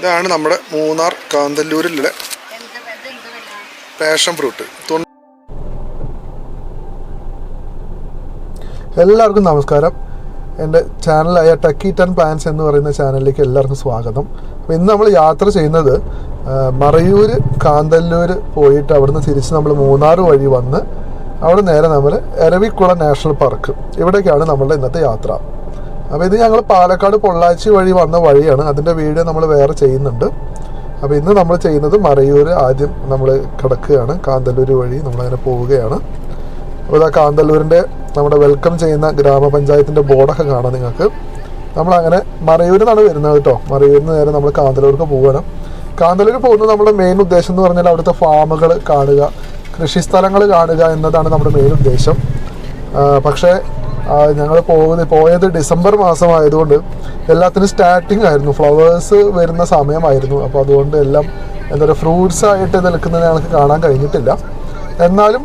ഇതാണ് നമ്മുടെ Munnar കാന്തല്ലൂരിലെ passion fruit എല്ലാവർക്കും നമസ്കാരം. എന്റെ ചാനലായ ടക്കി ടെൻ പ്ലാൻസ് എന്ന് പറയുന്ന ചാനലിലേക്ക് എല്ലാവർക്കും സ്വാഗതം. അപ്പോൾ ഇന്ന് നമ്മൾ യാത്ര ചെയ്യുന്നത് മറയൂർ കാന്തല്ലൂർ പോയിട്ട് അവിടുന്ന് തിരിച്ച് നമ്മൾ മൂന്നാർ വഴി വന്ന് അവിടെ നേരെ നമ്മൾ എരവിക്കുളം നാഷണൽ പാർക്ക് ഇവിടേക്കാണ് നമ്മളുടെ ഇന്നത്തെ യാത്ര. അപ്പോൾ ഇത് ഞങ്ങൾ പാലക്കാട് പൊള്ളാച്ചി വഴി വന്ന വഴിയാണ്. അതിന്റെ വീഡിയോ നമ്മൾ വേറെ ചെയ്യുന്നുണ്ട്. അപ്പോൾ ഇന്ന് നമ്മൾ ചെയ്യുന്നത് മറയൂർ ആദ്യം നമ്മൾ കിടക്കുകയാണ്. കാന്തല്ലൂർ വഴി നമ്മളങ്ങനെ പോവുകയാണ്. അപ്പോൾ ഇതാ കാന്തല്ലൂരിന്റെ നമ്മുടെ വെൽക്കം ചെയ്യുന്ന ഗ്രാമപഞ്ചായത്തിന്റെ ബോർഡൊക്കെ കാണാം നിങ്ങൾക്ക്. നമ്മളങ്ങനെ മറയൂരിൽ നിന്നാണ് വരുന്നത് കേട്ടോ. മറയൂരിൽ നിന്ന് നേരെ നമ്മൾ കാന്തല്ലൂർക്ക് പോവുകയാണ്. കാന്തല്ലൂർ പോകുന്നത് നമ്മുടെ മെയിൻ ഉദ്ദേശം എന്ന് പറഞ്ഞാൽ അവിടുത്തെ ഫാമുകൾ കാണുക കൃഷി കൃഷിസ്ഥലങ്ങൾ കാണുക എന്നതാണ് നമ്മുടെ മെയിൻ ഉദ്ദേശം. പക്ഷേ ഞങ്ങൾ പോകുന്നത് പോയത് ഡിസംബർ മാസമായതുകൊണ്ട് എല്ലാത്തിനും സ്റ്റാർട്ടിംഗ് ആയിരുന്നു. ഫ്ലവേഴ്സ് വരുന്ന സമയമായിരുന്നു. അപ്പോൾ അതുകൊണ്ട് എല്ലാം എന്താ പറയുക ഫ്രൂട്ട്സ് ആയിട്ട് നിൽക്കുന്നത് ഞങ്ങൾക്ക് കാണാൻ കഴിഞ്ഞിട്ടില്ല. എന്നാലും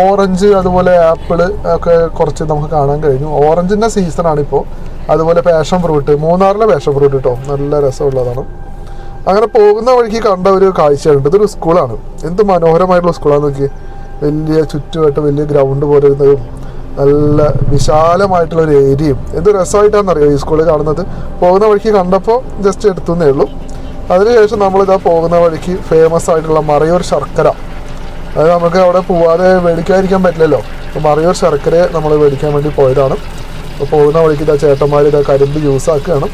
ഓറഞ്ച് അതുപോലെ ആപ്പിൾ ഒക്കെ കുറച്ച് നമുക്ക് കാണാൻ കഴിഞ്ഞു. ഓറഞ്ചിന്റെ സീസണാണ് ഇപ്പോൾ അതുപോലെ പാഷൻ ഫ്രൂട്ട് മൂന്നാറിലെ പാഷൻ ഫ്രൂട്ട് കേട്ടോ നല്ല രസമുള്ളതാണ്. അങ്ങനെ പോകുന്ന വഴിക്ക് കണ്ട ഒരു കാഴ്ചയുണ്ട്. ഇതൊരു സ്കൂളാണ് എന്ത് മനോഹരമായിട്ടുള്ള സ്കൂളാണ് നോക്കി വലിയ ചുറ്റുമായിട്ട് വലിയ ഗ്രൗണ്ട് പോലെ ഇരുന്നതും നല്ല വിശാലമായിട്ടുള്ള ഒരു ഏരിയയും. എന്ത് രസമായിട്ടാണെന്നറിയോ ഈ സ്കൂളിൽ കാണുന്നത്? പോകുന്ന വഴിക്ക് കണ്ടപ്പോൾ ജസ്റ്റ് എടുത്തുന്നേ ഉള്ളൂ. അതിനുശേഷം നമ്മളിതാ പോകുന്ന വഴിക്ക് ഫേമസ് ആയിട്ടുള്ള മറയൂർ ശർക്കര. അത് നമുക്ക് അവിടെ പോവാതെ മേടിക്കാതിരിക്കാൻ പറ്റില്ലല്ലോ. മറയൂർ ശർക്കര നമ്മൾ മേടിക്കാൻ വേണ്ടി പോയതാണ്. അപ്പോൾ പോകുന്ന വഴിക്ക് ഇതാ ചേട്ടന്മാർ ഇതാ കരിമ്പ് ജ്യൂസ് ആക്കുകയാണ്.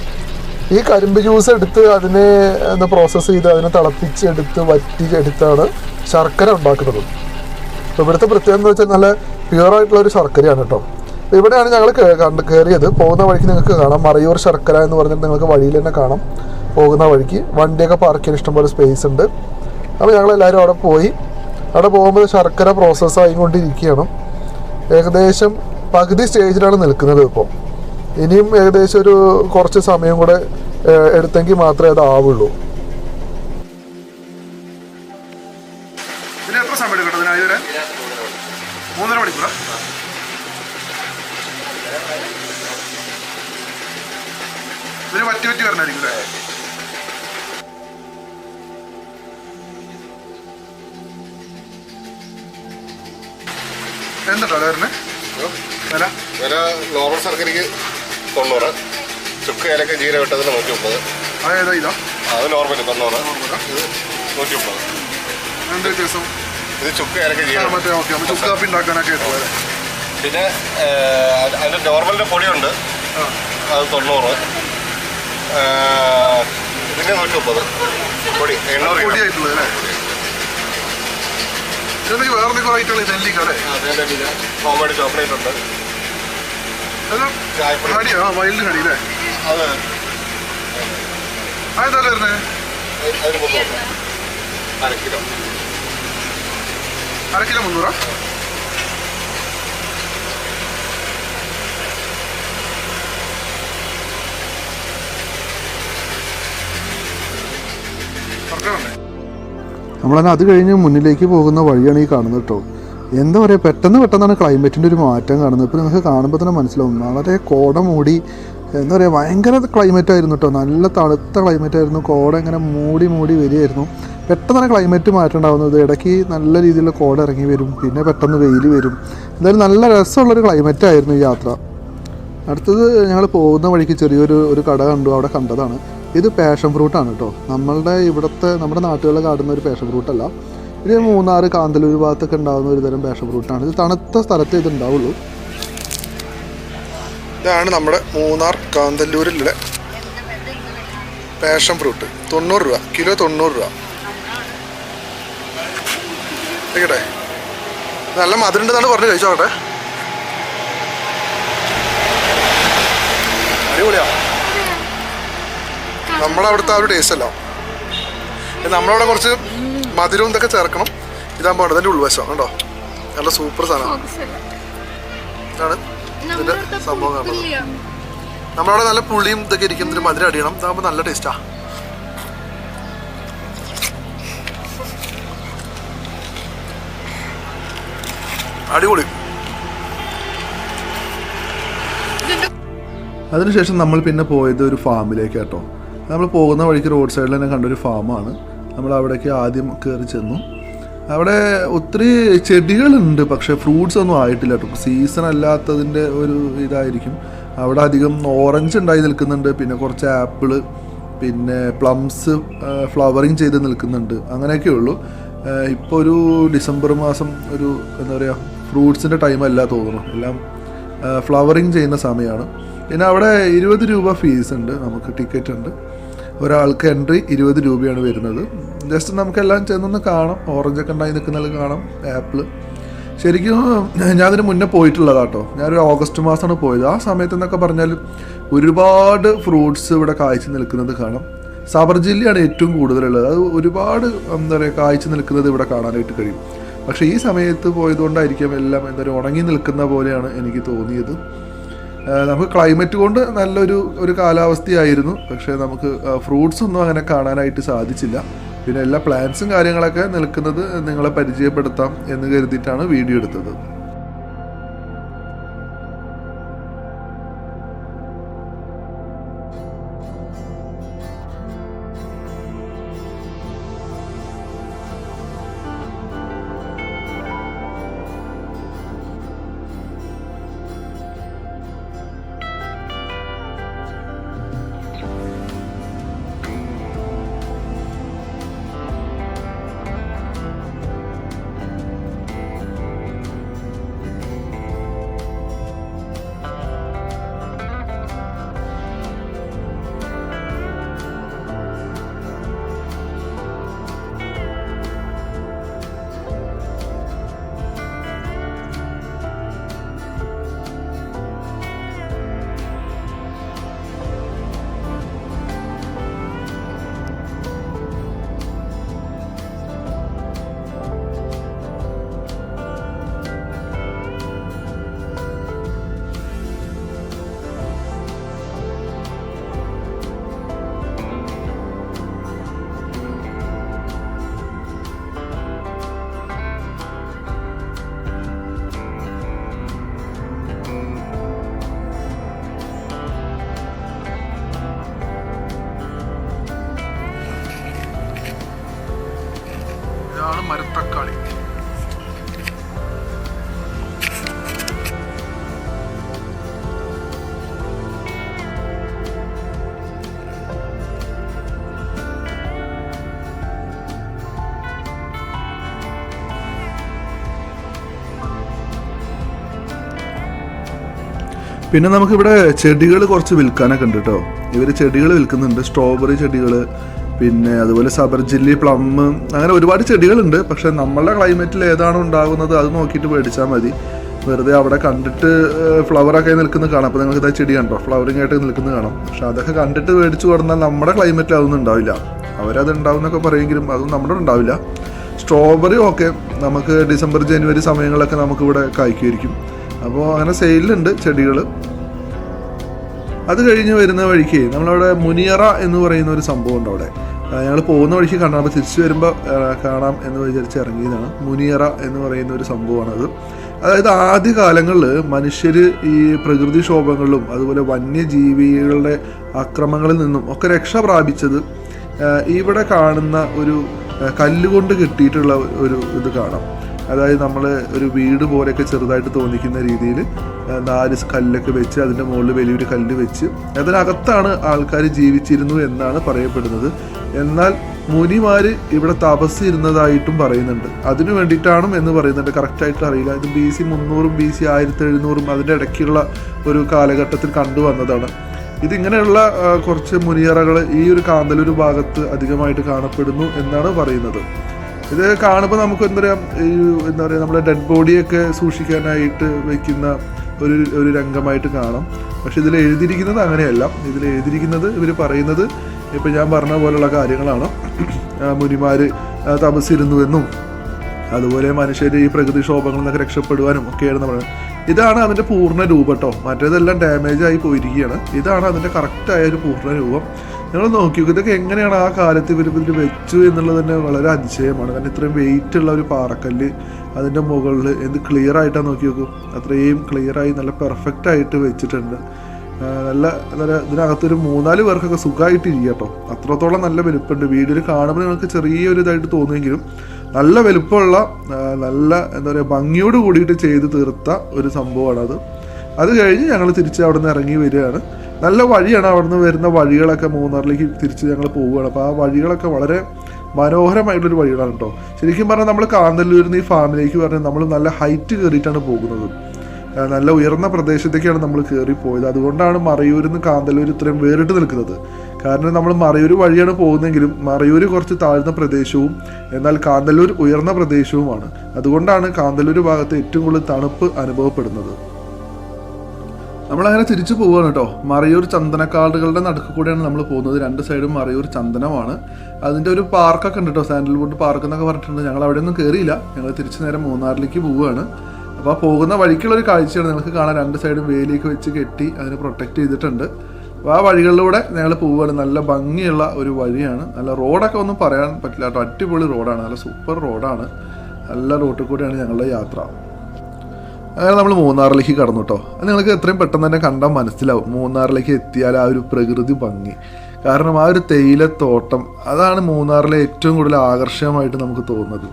ഈ കരിമ്പ് ജ്യൂസ് എടുത്ത് അതിനെ എന്താ പ്രോസസ്സ് ചെയ്ത് അതിനെ തിളപ്പിച്ചെടുത്ത് വറ്റി എടുത്താണ് ശർക്കര ഉണ്ടാക്കുന്നത്. അപ്പോൾ ഇവിടുത്തെ പ്രത്യേകത എന്ന് വെച്ചാൽ നല്ല പ്യുവർ ആയിട്ടുള്ള ഒരു ശർക്കരയാണ് കേട്ടോ ഇവിടെയാണ് ഞങ്ങൾ കണ്ട് കയറിയത് പോകുന്ന വഴിക്ക് നിങ്ങൾക്ക് കാണാം. മറയൂർ ശർക്കര എന്ന് പറഞ്ഞിട്ട് നിങ്ങൾക്ക് വഴിയിൽ തന്നെ കാണാം. പോകുന്ന വഴിക്ക് വണ്ടിയൊക്കെ പാർക്ക് ചെയ്യാൻ ഇഷ്ടംപോലെ സ്പേസ് ഉണ്ട്. അപ്പോൾ ഞങ്ങൾ എല്ലാവരും അവിടെ പോയി. അവിടെ പോകുമ്പോൾ ശർക്കര പ്രോസസ്സ് ആയിക്കൊണ്ടിരിക്കുകയാണ്. ഏകദേശം പകുതി സ്റ്റേജിലാണ് നിൽക്കുന്നത് ഇപ്പോൾ ഇനിയും ഏകദേശം ഒരു കുറച്ച് സമയം കൂടെ എടുത്തെങ്കിൽ മാത്രമേ അത് ആവുള്ളൂ. ഇതിന് എത്ര സമയം എടുക്കട്ടെ മൂന്നര മണിക്കൂറാ? ഇതിന് പറ്റി പറ്റി വരണായിരിക്കും അല്ലേ? എന്താ വില? വില നോർമൽ ശർക്കരയ്ക്ക് തൊണ്ണൂറ്. ചുക്ക് ഏലക്ക ജീര വിട്ടതിന് നൂറ്റി മുപ്പത് അതേതാ ഇതാ? അത് നോർമൽ തൊണ്ണൂറ്. ഇത് നൂറ്റി മുപ്പത് രണ്ട് ദിവസം ഇത് ചുക്ക് ഏലക്ക ജീര മറ്റേ ഓക്കെ നമ്മൾ ചുക്ക് കാപ്പി ഉണ്ടാക്കാനൊക്കെ പിന്നെ അത് അതിന്റെ നോർമലിന്റെ പൊടിയുണ്ട്. അത് തൊണ്ണൂറ്. ഇതിന് നൂറ്റി മുപ്പത് പൊടി എണ്ണൂറ്. പൊടിയായിട്ടുള്ളത് അല്ലേ? ഇതെന്തൊക്കെ വേറെ എന്തെങ്കിലും ആയിട്ടുള്ള നെല്ലിക്ക അല്ലേ? പിന്നെ ഹോംമേഡ് ചോക്ലേറ്റ് ഉണ്ട്. അത് ആ വൈൽഡ് ഹണി അല്ലേ? അതെ. അതെന്താ വരുന്നത് അതിന് മുന്നൂറ് അര കിലോ. അര കിലോ മുന്നൂറോ. സർക്കാരുണ്ടേ അത് കഴിഞ്ഞ് മുന്നിലേക്ക് പോകുന്ന വഴിയാണ് ഈ കാണുന്നത് കേട്ടോ. എന്താ പറയുക പെട്ടെന്ന് പെട്ടെന്നാണ് ക്ലൈമറ്റിന്റെ ഒരു മാറ്റം കാണുന്നത്. ഇപ്പോൾ നിങ്ങൾക്ക് കാണുമ്പോൾ തന്നെ മനസ്സിലാവും. വളരെ കോട മൂടി എന്താ പറയുക ഭയങ്കര ക്ലൈമറ്റ് ആയിരുന്നു കേട്ടോ. നല്ല തണുത്ത ക്ലൈമറ്റ് ആയിരുന്നു. കോട ഇങ്ങനെ മൂടി മൂടി വരികയായിരുന്നു. പെട്ടെന്നാണ് ക്ലൈമറ്റ് മാറ്റം ഉണ്ടാകുന്നത് ഇടയ്ക്ക് നല്ല രീതിയിലുള്ള കോട ഇറങ്ങി വരും. പിന്നെ പെട്ടെന്ന് വെയിൽ വരും. എന്തായാലും നല്ല രസമുള്ളൊരു ക്ലൈമറ്റ് ആയിരുന്നു ഈ യാത്ര. അടുത്തത് ഞങ്ങൾ പോകുന്ന വഴിക്ക് ചെറിയൊരു ഒരു കട കണ്ടു. അവിടെ കണ്ടതാണ്. ഇത് പാഷൻ ഫ്രൂട്ടാണ് കേട്ടോ നമ്മളുടെ ഇവിടുത്തെ നമ്മുടെ നാട്ടുകളിൽ കാണുന്ന ഒരു പാഷൻ ഫ്രൂട്ടല്ല ഇത് മൂന്നാറ് കാന്തലൂർ ഭാഗത്തൊക്കെ ഉണ്ടാകുന്ന ഒരു തരം പാഷൻ ഫ്രൂട്ടാണ് ഇത് തണുത്ത സ്ഥലത്ത് ഇത് ഉണ്ടാവുള്ളൂ. ഇതാണ് നമ്മുടെ മൂന്നാർ കാന്തല്ലൂരിലെ പാഷൻ ഫ്രൂട്ട് തൊണ്ണൂറ് രൂപ. കിലോ തൊണ്ണൂറ് രൂപ. കേട്ടെ നല്ല മധുരണ്ടെന്നാണ് പറഞ്ഞ് കഴിച്ചോട്ടെ അടിപൊളിയാ. നമ്മളവിടുത്തെ ആ ഒരു ടേസ്റ്റ് അല്ല. നമ്മളവിടെ കുറച്ച് മധുരവും ഇതൊക്കെ ചേർക്കണം. ഇതാകുമ്പോൾ ആണ് ഇതിന്റെ ഉൾവശം. കണ്ടോ? നല്ല സൂപ്പർ സാധനമാണ് ഇതാണ് ഇതിന്റെ സംഭവം കാണുന്നത്. നമ്മളവിടെ നല്ല പുളിയും ഇതൊക്കെ ഇരിക്കുന്നതിന് മധുരം അടിയണം. ഇതാകുമ്പോൾ നല്ല ടേസ്റ്റാ അടിപൊളി. അതിനുശേഷം നമ്മൾ പിന്നെ പോയത് ഒരു ഫാമിലേക്ക് കേട്ടോ നമ്മൾ പോകുന്ന വഴിക്ക് റോഡ് സൈഡിൽ തന്നെ കണ്ടൊരു ഫാമാണ്. നമ്മൾ അവിടേക്ക് ആദ്യം കയറി ചെന്നു. അവിടെ ഒത്തിരി ചെടികളുണ്ട് പക്ഷേ ഫ്രൂട്ട്സ് ഒന്നും ആയിട്ടില്ല കേട്ടോ. സീസൺ അല്ലാത്തതിന്റെ ഒരു ഇതായിരിക്കും. അവിടെ അധികം ഓറഞ്ച് ഉണ്ടായി നിൽക്കുന്നുണ്ട് പിന്നെ കുറച്ച് ആപ്പിൾ പിന്നെ പ്ലംസ് ഫ്ലവറിങ് ചെയ്ത് നിൽക്കുന്നുണ്ട്. അങ്ങനെയൊക്കെ ഉള്ളൂ ഇപ്പോൾ ഒരു ഡിസംബർ മാസം ഒരു എന്താ പറയുക ഫ്രൂട്ട്സിന്റെ ടൈം അല്ല തോന്നുന്നു. എല്ലാം ഫ്ലവറിങ് ചെയ്യുന്ന സമയമാണ് പിന്നെ അവിടെ ഇരുപത് രൂപ ഫീസ് ഉണ്ട് നമുക്ക് ടിക്കറ്റ് ഉണ്ട്. ഒരാൾക്ക് എൻട്രി ഇരുപത് രൂപയാണ് വരുന്നത്. ജസ്റ്റ് നമുക്കെല്ലാം ചെന്നൊന്ന് കാണാം. ഓറഞ്ചൊക്കെ ഉണ്ടായി നിൽക്കുന്നത് കാണാം. ആപ്പിൾ ശരിക്കും ഞാനതിന് മുന്നേ പോയിട്ടുള്ളതാട്ടോ. ഞാനൊരു ഓഗസ്റ്റ് മാസമാണ് പോയത്. ആ സമയത്ത് എന്നൊക്കെ പറഞ്ഞാൽ ഒരുപാട് ഫ്രൂട്ട്സ് ഇവിടെ കാഴ്ച നിൽക്കുന്നത് കാണാം. സബർജില്ലയാണ് ഏറ്റവും കൂടുതലുള്ളത്. അത് ഒരുപാട് എന്താ പറയുക കാഴ്ച നിൽക്കുന്നത് ഇവിടെ കാണാനായിട്ട് കഴിയും. പക്ഷേ ഈ സമയത്ത് പോയതുകൊണ്ടായിരിക്കും എല്ലാം എന്തൊരു ഉണങ്ങി നിൽക്കുന്ന പോലെയാണ് എനിക്ക് തോന്നിയത്. നമുക്ക് ക്ലൈമറ്റ് കൊണ്ട് നല്ലൊരു ഒരു കാലാവസ്ഥയായിരുന്നു. പക്ഷേ നമുക്ക് ഫ്രൂട്ട്സ് ഒന്നും അങ്ങനെ കാണാനായിട്ട് സാധിച്ചില്ല. പിന്നെ എല്ലാ പ്ലാന്റ്സും കാര്യങ്ങളൊക്കെ നിൽക്കുന്നത് നിങ്ങളെ പരിചയപ്പെടുത്താം എന്ന് കരുതിയിട്ടാണ് വീഡിയോ എടുത്തത്. പിന്നെ നമുക്കിവിടെ ചെടികൾ കുറച്ച് വിൽക്കാനൊക്കെ ഉണ്ട് കേട്ടോ ഇവർ ചെടികൾ വിൽക്കുന്നുണ്ട്. സ്ട്രോബെറി ചെടികൾ പിന്നെ അതുപോലെ സബർജില്ലി പ്ലം അങ്ങനെ ഒരുപാട് ചെടികളുണ്ട്. പക്ഷെ നമ്മളുടെ ക്ലൈമറ്റിൽ ഏതാണോ ഉണ്ടാകുന്നത് അത് നോക്കിയിട്ട് മേടിച്ചാൽ മതി. വെറുതെ അവിടെ കണ്ടിട്ട് ഫ്ലവറൊക്കെ നിൽക്കുന്നത് കാണാം. അപ്പോൾ നിങ്ങൾക്ക് ഇതാ ചെടി കണ്ടോ? ഫ്ലവറിംഗ് ആയിട്ട് നിൽക്കുന്നത് കാണാം. പക്ഷെ അതൊക്കെ കണ്ടിട്ട് മേടിച്ചു കൊടുന്നാൽ നമ്മുടെ ക്ലൈമറ്റിൽ അതൊന്നും ഉണ്ടാവില്ല. അവരത് ഉണ്ടാവും എന്നൊക്കെ പറയുമെങ്കിലും അതൊന്നും നമ്മുടെ ഉണ്ടാവില്ല. സ്ട്രോബെറി ഒക്കെ നമുക്ക് ഡിസംബർ ജനുവരി സമയങ്ങളിലൊക്കെ നമുക്കിവിടെ കായ്ക്കുമായിരിക്കും. അപ്പോൾ അങ്ങനെ സെയിലുണ്ട് ചെടികൾ അത് കഴിഞ്ഞ് വരുന്ന വഴിക്ക് നമ്മളവിടെ മുനിയറ എന്ന് പറയുന്ന ഒരു സംഭവം ഉണ്ട് അവിടെ. ഞങ്ങൾ പോകുന്ന വഴിക്ക് കാണാം അപ്പോൾ തിരിച്ചു വരുമ്പോൾ കാണാം എന്ന് വിചാരിച്ച് ഇറങ്ങിയതാണ്. മുനിയറ എന്ന് പറയുന്ന ഒരു സംഭവമാണത് അതായത് ആദ്യ കാലങ്ങളിൽ മനുഷ്യർ ഈ പ്രകൃതിക്ഷോഭങ്ങളിലും അതുപോലെ വന്യജീവികളുടെ ആക്രമങ്ങളിൽ നിന്നും ഒക്കെ രക്ഷ പ്രാപിച്ചത് ഇവിടെ കാണുന്ന ഒരു കല്ലുകൊണ്ട് കെട്ടിയിട്ടുള്ള ഒരു ഇത് കാണാം. അതായത് നമ്മൾ ഒരു വീട് പോലെയൊക്കെ ചെറുതായിട്ട് തോന്നിക്കുന്ന രീതിയിൽ നാല് കല്ലൊക്കെ വെച്ച് അതിന്റെ മുകളിൽ വലിയൊരു കല്ല് വെച്ച് അതിനകത്താണ് ആൾക്കാർ ജീവിച്ചിരുന്നു എന്നാണ് പറയപ്പെടുന്നത്. എന്നാൽ മുനിമാർ ഇവിടെ തപസ് ഇരുന്നതായിട്ടും പറയുന്നുണ്ട്. അതിനു വേണ്ടിയിട്ടാണ് എന്ന് പറയുന്നുണ്ട്. കറക്റ്റായിട്ട് അറിയില്ല. ഇത് ബി സി മുന്നൂറും ബി സി ആയിരത്തി എഴുന്നൂറും അതിന്റെ ഇടയ്ക്കുള്ള ഒരു കാലഘട്ടത്തിൽ കണ്ടുവന്നതാണ് ഇതിങ്ങനെയുള്ള കുറച്ച് മുനിയറകൾ ഈ ഒരു കാന്തലൂർ ഭാഗത്ത് അധികമായിട്ട് കാണപ്പെടുന്നു എന്നാണ് പറയുന്നത്. ഇത് കാണുമ്പോൾ നമുക്ക് എന്താ പറയുക ഈ എന്താ പറയുക നമ്മുടെ ഡെഡ് ബോഡിയൊക്കെ സൂക്ഷിക്കാനായിട്ട് വയ്ക്കുന്ന ഒരു ഒരു രംഗമായിട്ട് കാണാം. പക്ഷെ ഇതിൽ എഴുതിയിരിക്കുന്നത് അങ്ങനെയല്ല. ഇതിൽ എഴുതിയിരിക്കുന്നത് ഇവർ പറയുന്നത് ഇപ്പം ഞാൻ പറഞ്ഞ പോലുള്ള കാര്യങ്ങളാണ്. മുനിമാർ തപസ്സിരുന്നു എന്നും അതുപോലെ മനുഷ്യർ ഈ പ്രകൃതിക്ഷോഭങ്ങളിൽ നിന്നൊക്കെ രക്ഷപ്പെടുവാനും ഒക്കെയാണ് പറയുന്നത്. ഇതാണ് അതിന്റെ പൂർണ രൂപം കേട്ടോ മറ്റേതെല്ലാം ഡാമേജ് ആയി പോയിരിക്കുകയാണ്. ഇതാണ് അതിന്റെ കറക്റ്റായ ഒരു പൂർണ രൂപം. നിങ്ങൾ നോക്കി ഇതൊക്കെ എങ്ങനെയാണ് ആ കാലത്ത് ഇവർ ഇതിൽ വെച്ചു എന്നുള്ളത് തന്നെ വളരെ അതിശയമാണ്. കാരണം ഇത്രയും വെയിറ്റ് ഉള്ള ഒരു പാറക്കല്ല് അതിന്റെ മുകളിൽ എന്ത് ക്ലിയർ ആയിട്ടാണ് നോക്കി നോക്കും. അത്രയും ക്ലിയറായി നല്ല പെർഫെക്റ്റ് ആയിട്ട് വെച്ചിട്ടുണ്ട്. നല്ല നല്ല ഇതിനകത്തൊരു മൂന്നാൽ പേർക്കൊക്കെ സുഖമായിട്ട് ഇരിക്കുക കേട്ടോ. അത്രത്തോളം നല്ല വലുപ്പമുണ്ട് വീഡിയോയിൽ കാണുമ്പോൾ നിങ്ങൾക്ക് ചെറിയൊരു ഇതായിട്ട് തോന്നുമെങ്കിലും നല്ല വലുപ്പമുള്ള നല്ല എന്താ പറയുക ഭംഗിയോട് കൂടിയിട്ട് ചെയ്ത് തീർത്ത ഒരു സംഭവമാണത്. അത് കഴിഞ്ഞ് ഞങ്ങൾ തിരിച്ച് അവിടെ നിന്ന് ഇറങ്ങി വരികയാണ്. നല്ല വഴിയാണ് അവിടെ നിന്ന് വരുന്ന വഴികളൊക്കെ മൂന്നാറിലേക്ക് തിരിച്ച് ഞങ്ങൾ പോവുകയാണ്. അപ്പോൾ ആ വഴികളൊക്കെ വളരെ മനോഹരമായിട്ടുള്ളൊരു വഴികളാണ് കേട്ടോ ശരിക്കും പറഞ്ഞാൽ നമ്മൾ കാന്തല്ലൂരിൽ ഈ ഫാമിലേക്ക് പറഞ്ഞാൽ നമ്മൾ നല്ല ഹൈറ്റ് കയറിയിട്ടാണ് പോകുന്നത്. നല്ല ഉയർന്ന പ്രദേശത്തേക്കാണ് നമ്മൾ കയറി പോയത്. അതുകൊണ്ടാണ് മറയൂരിൽ നിന്ന് കാന്തല്ലൂർ ഇത്രയും വേറിട്ട് നിൽക്കുന്നത്. കാരണം നമ്മൾ മറയൂർ വഴിയാണ് പോകുന്നതെങ്കിലും മറയൂർ കുറച്ച് താഴ്ന്ന പ്രദേശവും എന്നാൽ കാന്തല്ലൂർ ഉയർന്ന പ്രദേശവുമാണ്. അതുകൊണ്ടാണ് കാന്തല്ലൂർ ഭാഗത്ത് ഏറ്റവും കൂടുതൽ തണുപ്പ് അനുഭവപ്പെടുന്നത്. നമ്മളങ്ങനെ തിരിച്ചു പോവുകയാണ് കേട്ടോ. മറയൂർ ചന്ദനക്കാടുകളുടെ നടുക്ക് കൂടെയാണ് നമ്മൾ പോകുന്നത്. രണ്ട് സൈഡും മറയൂർ ചന്ദനമാണ്. അതിന്റെ ഒരു പാർക്കൊക്കെ ഉണ്ട് കേട്ടോ. സാൻഡൽവുഡ് പാർക്ക് എന്നൊക്കെ പറഞ്ഞിട്ടുണ്ട്. ഞങ്ങൾ അവിടെ ഒന്നും കയറിയില്ല ഞങ്ങൾ തിരിച്ചു നേരെ മൂന്നാറിലേക്ക് പോവുകയാണ് അപ്പോൾ പോകുന്ന വഴിക്കുള്ള ഒരു കാഴ്ചയാണ് നിങ്ങൾക്ക് കാണാൻ. രണ്ട് സൈഡും വേലിയൊക്കെ വെച്ച് കെട്ടി അതിനെ പ്രൊട്ടക്റ്റ് ചെയ്തിട്ടുണ്ട്. അപ്പോൾ ആ വഴികളിലൂടെ ഞങ്ങൾ പോവുകയാണ് നല്ല ഭംഗിയുള്ള ഒരു വഴിയാണ്. നല്ല റോഡൊക്കെ ഒന്നും പറയാൻ പറ്റില്ല കേട്ടോ. അടിപൊളി റോഡാണ്. നല്ല സൂപ്പർ റോഡാണ്. നല്ല റോട്ടിൽ കൂടെയാണ് ഞങ്ങളുടെ യാത്ര. അങ്ങനെ നമ്മൾ മൂന്നാറിലേക്ക് കടന്നു കേട്ടോ അത് നിങ്ങൾക്ക് എത്രയും പെട്ടെന്ന് തന്നെ കണ്ടാൽ മനസ്സിലാവും. മൂന്നാറിലേക്ക് എത്തിയാൽ ആ ഒരു പ്രകൃതി ഭംഗി. കാരണം ആ ഒരു തേയിലത്തോട്ടം അതാണ് മൂന്നാറിലെ ഏറ്റവും കൂടുതൽ ആകർഷകമായിട്ട് നമുക്ക് തോന്നുന്നത്.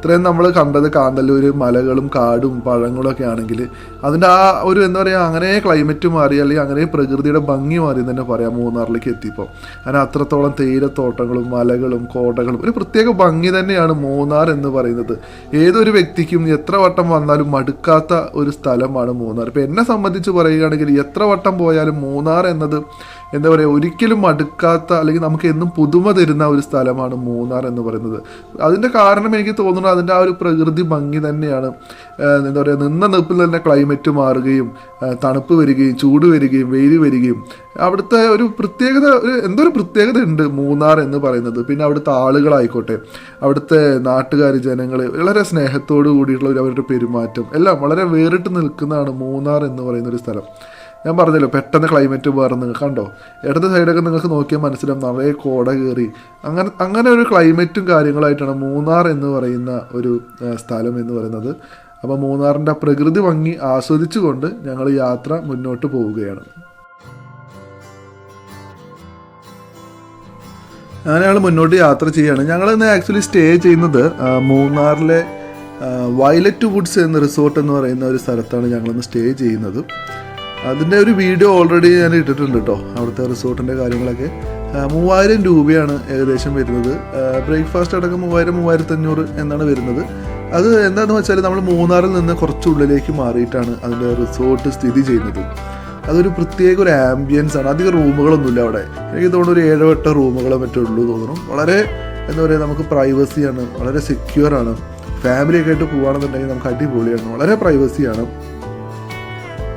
ഇത്രയും നമ്മൾ കണ്ടത് കാന്തല്ലൂർ മലകളും കാടും പഴങ്ങളും ഒക്കെ ആണെങ്കിൽ അതിന്റെ ആ ഒരു എന്താ പറയുക അങ്ങനെ ക്ലൈമറ്റ് മാറി അല്ലെങ്കിൽ അങ്ങനെ പ്രകൃതിയുടെ ഭംഗി മാറി തന്നെ പറയാം മൂന്നാറിലേക്ക് എത്തിയപ്പോൾ. അങ്ങനെ അത്രത്തോളം തേയിലത്തോട്ടങ്ങളും മലകളും കോട്ടകളും ഒരു പ്രത്യേക ഭംഗി തന്നെയാണ് മൂന്നാർ എന്ന് പറയുന്നത്. ഏതൊരു വ്യക്തിക്കും എത്ര വട്ടം വന്നാലും മടുക്കാത്ത ഒരു സ്ഥലമാണ് മൂന്നാർ. ഇപ്പം എന്നെ സംബന്ധിച്ച് പറയുകയാണെങ്കിൽ എത്ര വട്ടം പോയാലും മൂന്നാർ എന്നത് എന്താ പറയുക ഒരിക്കലും മടുക്കാത്ത അല്ലെങ്കിൽ നമുക്ക് എന്നും പുതുമ തരുന്ന ഒരു സ്ഥലമാണ് മൂന്നാർ എന്ന് പറയുന്നത്. അതിന്റെ കാരണം എനിക്ക് തോന്നുന്നത് അതിന്റെ ആ ഒരു പ്രകൃതി ഭംഗി തന്നെയാണ്. എന്താ പറയുക നിന്ന നിപ്പിൽ തന്നെ ക്ലൈമറ്റ് മാറുകയും തണുപ്പ് വരികയും ചൂട് വരികയും വെയിൽ വരികയും. അവിടുത്തെ ഒരു പ്രത്യേകത ഒരു എന്തോ ഒരു പ്രത്യേകത ഉണ്ട് മൂന്നാർ എന്ന് പറയുന്നത്. പിന്നെ അവിടുത്തെ ആളുകളായിക്കോട്ടെ അവിടുത്തെ നാട്ടുകാർ ജനങ്ങൾ വളരെ സ്നേഹത്തോടു കൂടിയിട്ടുള്ള ഒരു അവരുടെ പെരുമാറ്റം. എല്ലാം വളരെ വേറിട്ട് നിൽക്കുന്നതാണ് മൂന്നാർ എന്ന് പറയുന്ന ഒരു സ്ഥലം. ഞാൻ പറഞ്ഞല്ലോ പെട്ടെന്ന് ക്ലൈമറ്റ് നിങ്ങൾ കണ്ടോ? ഇടത് സൈഡൊക്കെ നിങ്ങൾക്ക് നോക്കിയാൽ മനസ്സിലാവും നിറയെ കോട കയറി അങ്ങനെ അങ്ങനെ ഒരു ക്ലൈമറ്റും കാര്യങ്ങളായിട്ടാണ് മൂന്നാർ എന്ന് പറയുന്ന ഒരു സ്ഥലം എന്ന് പറയുന്നത്. അപ്പോൾ മൂന്നാറിന്റെ പ്രകൃതി ഭംഗി ആസ്വദിച്ചുകൊണ്ട് ഞങ്ങൾ യാത്ര മുന്നോട്ട് പോവുകയാണ്. അങ്ങനെ മുന്നോട്ട് യാത്ര ചെയ്യുകയാണ്. ഞങ്ങൾ ഇന്ന് ആക്ച്വലി സ്റ്റേ ചെയ്യുന്നത് മൂന്നാറിലെ വയലറ്റ് വുഡ്സ് എന്ന റിസോർട്ട് എന്ന് പറയുന്ന ഒരു സ്ഥലത്താണ് ഞങ്ങളിന്ന് സ്റ്റേ ചെയ്യുന്നത്. അതിന്റെ ഒരു വീഡിയോ ഓൾറെഡി ഞാൻ ഇട്ടിട്ടുണ്ട് കേട്ടോ അവിടുത്തെ റിസോർട്ടിന്റെ കാര്യങ്ങളൊക്കെ. മൂവായിരം രൂപയാണ് ഏകദേശം വരുന്നത്. ബ്രേക്ക്ഫാസ്റ്റ് അടക്കം മൂവായിരം മൂവായിരത്തി അഞ്ഞൂറ് എന്നാണ് വരുന്നത്. അത് എന്താണെന്ന് വെച്ചാൽ നമ്മൾ മൂന്നാറിൽ നിന്ന് കുറച്ചുള്ളിലേക്ക് മാറിയിട്ടാണ് അതിന്റെ റിസോർട്ട് സ്ഥിതി ചെയ്യുന്നത്. അതൊരു പ്രത്യേക ഒരു ആംബിയൻസ് ആണ്. അധികം റൂമുകളൊന്നുമില്ല അവിടെ. എനിക്ക് തോന്നുന്നു ഒരു ഏഴോ എട്ടോ റൂമുകളോ മറ്റോ ഉള്ളൂ തോന്നുന്നു. വളരെ എന്താ പറയുക നമുക്ക് പ്രൈവസിയാണ് വളരെ സെക്യൂർ ആണ്. ഫാമിലിയൊക്കെ ആയിട്ട് പോകുകയാണെന്നുണ്ടെങ്കിൽ നമുക്ക് അടിപൊളിയാണ്. വളരെ പ്രൈവസിയാണ്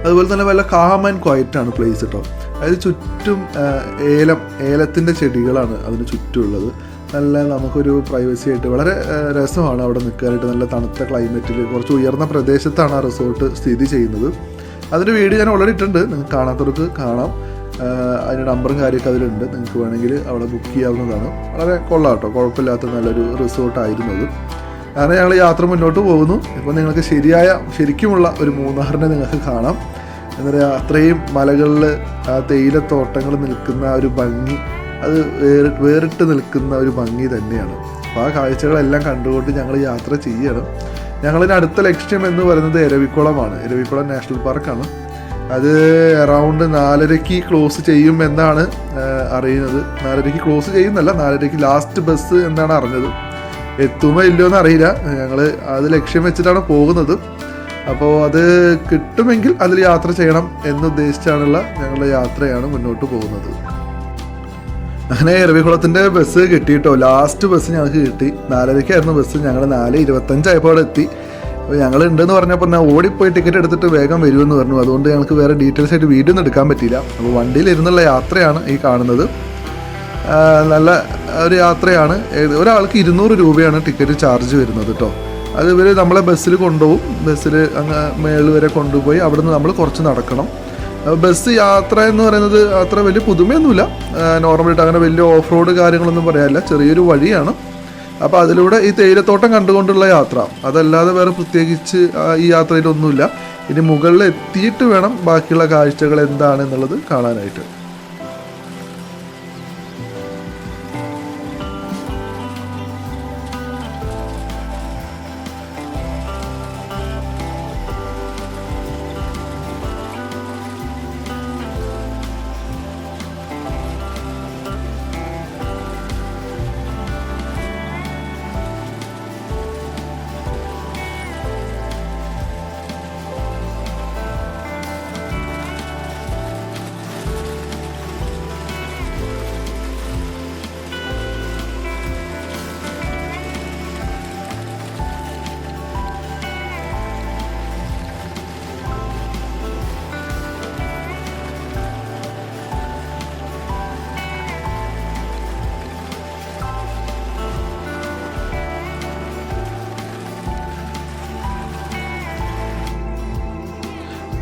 അതുപോലെ തന്നെ വല്ല കാം ആൻഡ് ആണ് പ്ലേസ് കേട്ടോ അതായത് ചുറ്റും ഏലം ഏലത്തിന്റെ ചെടികളാണ് അതിന് ചുറ്റുമുള്ളത്. നല്ല നമുക്കൊരു പ്രൈവസി ആയിട്ട് വളരെ രസമാണ് അവിടെ നിൽക്കാനായിട്ട്. നല്ല തണുത്ത ക്ലൈമറ്റിൽ കുറച്ച് ഉയർന്ന പ്രദേശത്താണ് ആ റിസോർട്ട് സ്ഥിതി ചെയ്യുന്നത്. അതിന്റെ വീട് ഞാൻ ഓൾറെഡി ഇട്ടുണ്ട് നിങ്ങൾക്ക് കാണാത്തവർക്ക് കാണാം. അതിന്റെ നമ്പറും കാര്യമൊക്കെ അതിലുണ്ട്. നിങ്ങൾക്ക് വേണമെങ്കിൽ അവിടെ ബുക്ക് ചെയ്യാവുന്നതാണ്. വളരെ കൊള്ളാം കേട്ടോ കുഴപ്പമില്ലാത്ത നല്ലൊരു റിസോർട്ടായിരുന്നു അത്. അങ്ങനെ ഞങ്ങൾ യാത്ര മുന്നോട്ട് പോകുന്നു. ഇപ്പോൾ നിങ്ങൾക്ക് ശരിയായ ശരിക്കുമുള്ള ഒരു മൂന്നാറിനെ നിങ്ങൾക്ക് കാണാം. എന്താ പറയുക അത്രയും മലകളിൽ ആ തേയിലത്തോട്ടങ്ങൾ നിൽക്കുന്ന ഒരു ഭംഗി അത് വേറി വേറിട്ട് നിൽക്കുന്ന ഒരു ഭംഗി തന്നെയാണ്. അപ്പോൾ ആ കാഴ്ചകളെല്ലാം കണ്ടുകൊണ്ട് ഞങ്ങൾ യാത്ര ചെയ്യണം. ഞങ്ങളിന് അടുത്ത ലക്ഷ്യം എന്ന് പറയുന്നത് എരവിക്കുളമാണ്. എരവിക്കുളം നാഷണൽ പാർക്കാണ്. അത് അറൗണ്ട് നാലരയ്ക്ക് ക്ലോസ് ചെയ്യും എന്നാണ് അറിയുന്നത്. നാലരയ്ക്ക് ക്ലോസ് ചെയ്യുന്നല്ല നാലരയ്ക്ക് ലാസ്റ്റ് ബസ് എന്നാണ് അറിഞ്ഞത്. എത്തുമോ ഇല്ലയോ എന്ന് അറിയില്ല. ഞങ്ങൾ അത് ലക്ഷ്യം വെച്ചിട്ടാണ് പോകുന്നത്. അപ്പോൾ അത് കിട്ടുമെങ്കിൽ അതിൽ യാത്ര ചെയ്യണം എന്നുദ്ദേശിച്ചാണുള്ള ഞങ്ങളുടെ യാത്രയാണ് മുന്നോട്ട് പോകുന്നത്. അങ്ങനെ എറവികുളത്തിന്റെ ബസ് കിട്ടിയിട്ടോ? ലാസ്റ്റ് ബസ് ഞങ്ങൾക്ക് കിട്ടി. നാലരയ്ക്കായിരുന്നു ബസ്. ഞങ്ങൾ നാല് ഇരുപത്തഞ്ചായപ്പോൾ അവിടെ എത്തി. അപ്പോൾ ഞങ്ങൾ ഉണ്ടെന്ന് പറഞ്ഞപ്പോൾ ഞാൻ ഓടിപ്പോയി ടിക്കറ്റ് എടുത്തിട്ട് വേഗം വരുമെന്ന് പറഞ്ഞു. അതുകൊണ്ട് ഞങ്ങൾക്ക് വേറെ ഡീറ്റെയിൽസ് ആയിട്ട് വീഡിയോ ഒന്നും എടുക്കാൻ പറ്റിയില്ല. അപ്പോൾ വണ്ടിയിൽ ഇരുന്നുള്ള യാത്രയാണ് ഈ കാണുന്നത്. നല്ല ഒരു യാത്രയാണ്. ഒരാൾക്ക് ഇരുന്നൂറ് രൂപയാണ് ടിക്കറ്റ് ചാർജ് വരുന്നത് കേട്ടോ അത് ഇവർ നമ്മളെ ബസ്സിൽ കൊണ്ടുപോകും. ബസ്സിൽ അങ്ങ് മേളിൽ വരെ കൊണ്ടുപോയി അവിടുന്ന് നമ്മൾ കുറച്ച് നടക്കണം. ബസ് യാത്ര എന്ന് പറയുന്നത് അത്ര വലിയ പുതുമയൊന്നുമില്ല. നോർമലായിട്ട് അങ്ങനെ വലിയ ഓഫ് റോഡ് കാര്യങ്ങളൊന്നും പറയാനില്ല. ചെറിയൊരു വഴിയാണ്. അപ്പോൾ അതിലൂടെ ഈ തേയിലത്തോട്ടം കണ്ടുകൊണ്ടുള്ള യാത്ര. അതല്ലാതെ വേറെ പ്രത്യേകിച്ച് ഈ യാത്രയിലൊന്നുമില്ല. ഇനി മുകളിൽ എത്തിയിട്ട് വേണം ബാക്കിയുള്ള കാഴ്ചകൾ എന്താണെന്നുള്ളത് കാണാനായിട്ട്.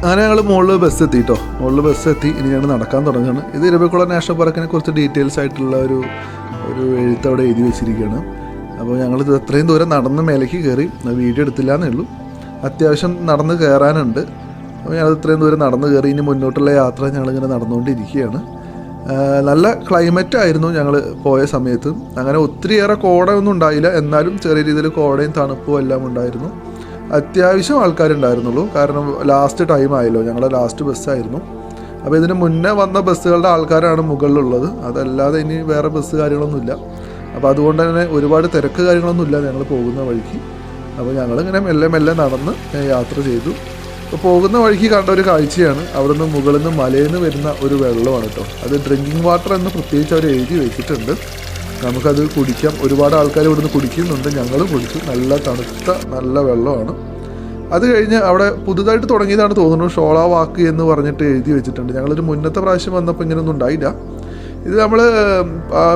അങ്ങനെ ഞങ്ങൾ മുകളിൽ ബസ് എത്തി കേട്ടോ മുകളിൽ ബസ് എത്തി ഇനി ഞങ്ങൾ നടക്കാൻ തുടങ്ങുകയാണ് ഇത് ഇരവിക്കുളം നാഷണൽ പാർക്കിനെ കുറിച്ച് ഡീറ്റെയിൽസ് ആയിട്ടുള്ള ഒരു ഒരു എഴുത്ത് അവിടെ എഴുതി വെച്ചിരിക്കുകയാണ്. അപ്പോൾ ഞങ്ങൾ ഇത് അത്രയും ദൂരം നടന്ന് മേലേക്ക് കയറി. വീഡിയോ എടുത്തില്ല എന്നേ ഉള്ളൂ. അത്യാവശ്യം നടന്ന് കയറാനുണ്ട്. അപ്പോൾ ഞങ്ങൾ ഇത്രയും ദൂരം നടന്ന് കയറി. ഇനി മുന്നോട്ടുള്ള യാത്ര ഞങ്ങളിങ്ങനെ നടന്നുകൊണ്ടിരിക്കുകയാണ്. നല്ല ക്ലൈമറ്റ് ആയിരുന്നു ഞങ്ങൾ പോയ സമയത്ത്. അങ്ങനെ ഒത്തിരിയേറെ കോടയൊന്നും ഉണ്ടായില്ല. എന്നാലും ചെറിയ രീതിയിൽ കോടയും തണുപ്പും എല്ലാം ഉണ്ടായിരുന്നു. അത്യാവശ്യം ആൾക്കാരുണ്ടായിരുന്നുള്ളൂ. കാരണം ലാസ്റ്റ് ടൈം ആയല്ലോ. ഞങ്ങളുടെ ലാസ്റ്റ് ബസ്സായിരുന്നു അപ്പോൾ ഇതിന് മുന്നേ വന്ന ബസ്സുകളുടെ ആൾക്കാരാണ് മുകളിലുള്ളത്. അതല്ലാതെ ഇനി വേറെ ബസ് കാര്യങ്ങളൊന്നുമില്ല. അപ്പോൾ അതുകൊണ്ട് തന്നെ ഒരുപാട് തിരക്ക് കാര്യങ്ങളൊന്നും ഇല്ല ഞങ്ങൾ പോകുന്ന വഴിക്ക്. അപ്പോൾ ഞങ്ങളിങ്ങനെ മെല്ലെ മെല്ലെ നടന്ന് യാത്ര ചെയ്തു. അപ്പോൾ പോകുന്ന വഴിക്ക് കണ്ട ഒരു കാഴ്ചയാണ്. അവിടെ നിന്ന് മുകളിൽ നിന്ന് മലയിൽ നിന്ന് വരുന്ന ഒരു വെള്ളമാണ് കേട്ടോ. അത് ഡ്രിങ്കിങ് വാട്ടർ എന്ന് പ്രത്യേകിച്ച് അവർ എഴുതി വെച്ചിട്ടുണ്ട്. നമുക്കത് കുടിക്കാം. ഒരുപാട് ആൾക്കാർ ഇവിടുന്ന് കുടിക്കുന്നുണ്ട്. ഞങ്ങളും കുടിച്ചു. നല്ല തണുത്ത നല്ല വെള്ളമാണ്. അത് കഴിഞ്ഞ് അവിടെ പുതുതായിട്ട് തുടങ്ങിയതാണ് തോന്നുന്നത് ഷോള വാക്ക് എന്ന് പറഞ്ഞിട്ട് എഴുതി വെച്ചിട്ടുണ്ട്. ഞങ്ങളൊരു മുന്നത്തെ പ്രാവശ്യം വന്നപ്പോൾ ഇങ്ങനെയൊന്നും ഉണ്ടായില്ല. ഇത് നമ്മൾ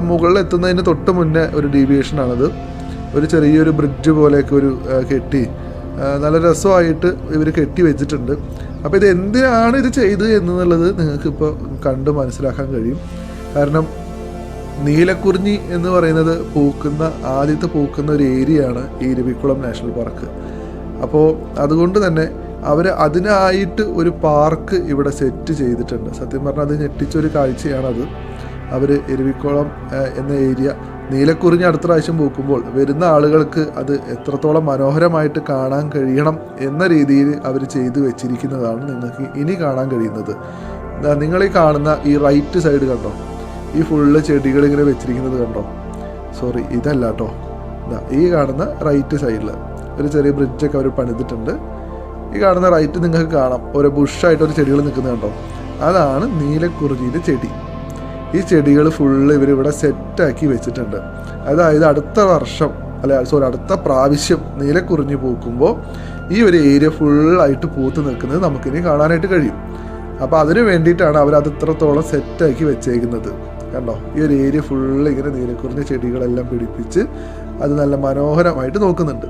മുകളിൽ എത്തുന്നതിന് തൊട്ട് മുന്നേ ഒരു ഡീവിയേഷനാണത് ഒരു ചെറിയൊരു ബ്രിഡ്ജ് പോലെയൊക്കെ ഒരു കെട്ടി നല്ല രസമായിട്ട് ഇവർ കെട്ടി വെച്ചിട്ടുണ്ട്. അപ്പോൾ ഇത് എന്തിനാണ് ഇത് ചെയ്തത് എന്നുള്ളത് നിങ്ങൾക്കിപ്പോൾ കണ്ട് മനസ്സിലാക്കാൻ കഴിയും. കാരണം നീലക്കുറിഞ്ഞി എന്ന് പറയുന്നത് പൂക്കുന്ന ആദ്യത്തെ പൂക്കുന്ന ഒരു ഏരിയയാണ് ഈ ഇരവിക്കുളം നാഷണൽ പാർക്ക്. അപ്പോൾ അതുകൊണ്ട് തന്നെ അവർ അതിനായിട്ട് ഒരു പാർക്ക് ഇവിടെ സെറ്റ് ചെയ്തിട്ടുണ്ട്. സത്യം പറഞ്ഞാൽ അത് ഞെട്ടിച്ചൊരു കാഴ്ചയാണത്. അവർ എരുവിക്കുളം എന്ന ഏരിയ നീലക്കുറിഞ്ഞ് അടുത്ത പ്രാവശ്യം പൂക്കുമ്പോൾ വരുന്ന ആളുകൾക്ക് അത് എത്രത്തോളം മനോഹരമായിട്ട് കാണാൻ കഴിയണം എന്ന രീതിയിൽ അവർ ചെയ്തു വെച്ചിരിക്കുന്നതാണ് നിങ്ങൾക്ക് ഇനി കാണാൻ കഴിയുന്നത്. നിങ്ങൾ ഈ കാണുന്ന ഈ റൈറ്റ് സൈഡ് കണ്ടോ? ഈ ഫുള്ള് ചെടികൾ ഇങ്ങനെ വെച്ചിരിക്കുന്നത് കണ്ടോ? സോറി ഇതല്ല കേട്ടോ ഈ കാണുന്ന റൈറ്റ് സൈഡിൽ ഒരു ചെറിയ ബ്രിഡ്ജൊക്കെ അവർ പണിതിട്ടുണ്ട്. ഈ കാണുന്ന റൈറ്റ് നിങ്ങൾക്ക് കാണാം. ഓരോ ബുഷായിട്ട് ഒരു ചെടികൾ നിൽക്കുന്നത് കണ്ടോ? അതാണ് നീലക്കുറിഞ്ഞിന്റെ ചെടി. ഈ ചെടികൾ ഫുള്ള് ഇവരിവിടെ സെറ്റാക്കി വെച്ചിട്ടുണ്ട്. അതായത് അടുത്ത വർഷം അല്ലെ സോറി അടുത്ത പ്രാവശ്യം നീലക്കുറിഞ്ഞി പൂക്കുമ്പോൾ ഈ ഒരു ഏരിയ ഫുള്ളായിട്ട് പൂത്ത് നിൽക്കുന്നത് നമുക്കിനി കാണാനായിട്ട് കഴിയും. അപ്പോൾ അതിനു വേണ്ടിയിട്ടാണ് അവർ അത് ഇത്രത്തോളം സെറ്റാക്കി വെച്ചേക്കുന്നത്. കണ്ടോ? ഈ ഒരു ഏരിയ ഫുള്ള് ഇങ്ങനെ നീലക്കുറിഞ്ഞ ചെടികളെല്ലാം പിടിപ്പിച്ച് അത് നല്ല മനോഹരമായിട്ട് നോക്കുന്നുണ്ട്.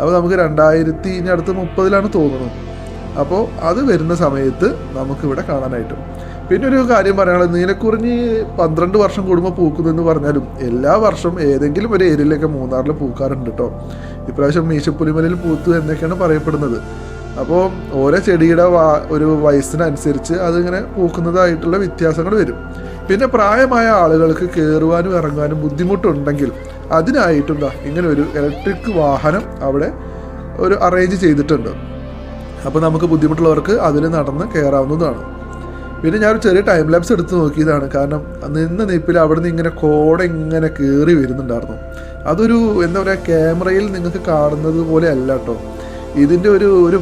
അപ്പോൾ നമുക്ക് രണ്ടായിരത്തി ഇനി അടുത്ത് മുപ്പതിലാണ് തോന്നുന്നത്. അപ്പോൾ അത് വരുന്ന സമയത്ത് നമുക്കിവിടെ കാണാനായിട്ട്. പിന്നെ ഒരു കാര്യം പറയാനുള്ളത് നീലക്കുറിഞ്ഞി പന്ത്രണ്ട് വർഷം കൂടുമ്പോൾ പൂക്കുന്നതെന്ന് പറഞ്ഞാലും എല്ലാ വർഷവും ഏതെങ്കിലും ഒരു ഏരിയയിലൊക്കെ മൂന്നാറിൽ പൂക്കാറുണ്ട് കേട്ടോ. ഇപ്രാവശ്യം മീശപ്പുലിമലയിൽ പൂത്തു എന്നൊക്കെയാണ് പറയപ്പെടുന്നത്. അപ്പോൾ ഓരോ ചെടിയുടെ ഒരു വയസ്സിനനുസരിച്ച് അതിങ്ങനെ പൂക്കുന്നതായിട്ടുള്ള വ്യത്യാസങ്ങൾ വരും. പിന്നെ പ്രായമായ ആളുകൾക്ക് കയറുവാനും ഇറങ്ങാനും ബുദ്ധിമുട്ടുണ്ടെങ്കിൽ അതിനായിട്ടും ഇങ്ങനെ ഒരു ഇലക്ട്രിക് വാഹനം അവിടെ ഒരു അറേഞ്ച് ചെയ്തിട്ടുണ്ട്. അപ്പോൾ നമുക്ക് ബുദ്ധിമുട്ടുള്ളവർക്ക് അതിൽ നടന്ന് കയറാവുന്നതാണ് പിന്നെ ഞാൻ ഒരു ചെറിയ ടൈം ലാപ്സ് എടുത്ത് നോക്കിയതാണ്. കാരണം നിന്ന നിപ്പിൽ അവിടെ നിന്ന് ഇങ്ങനെ കോട ഇങ്ങനെ കയറി വരുന്നുണ്ടായിരുന്നു. അതൊരു എന്താ പറയുക ക്യാമറയിൽ നിങ്ങൾക്ക് കാണുന്നത് പോലെ അല്ല കേട്ടോ ഇതിന്റെ ഒരു ഒരു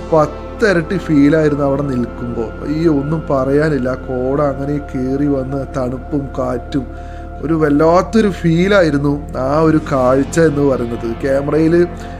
പത്തിരട്ടി ഫീലായിരുന്നു അവിടെ നിൽക്കുമ്പോൾ ഈ ഒന്നും പറയാനില്ല. കോട അങ്ങനെ കയറി വന്ന് തണുപ്പും കാറ്റും ഒരു വല്ലാത്തൊരു ഫീലായിരുന്നു ആ ഒരു കാഴ്ച എന്ന് പറയുന്നത്. ക്യാമറയിൽ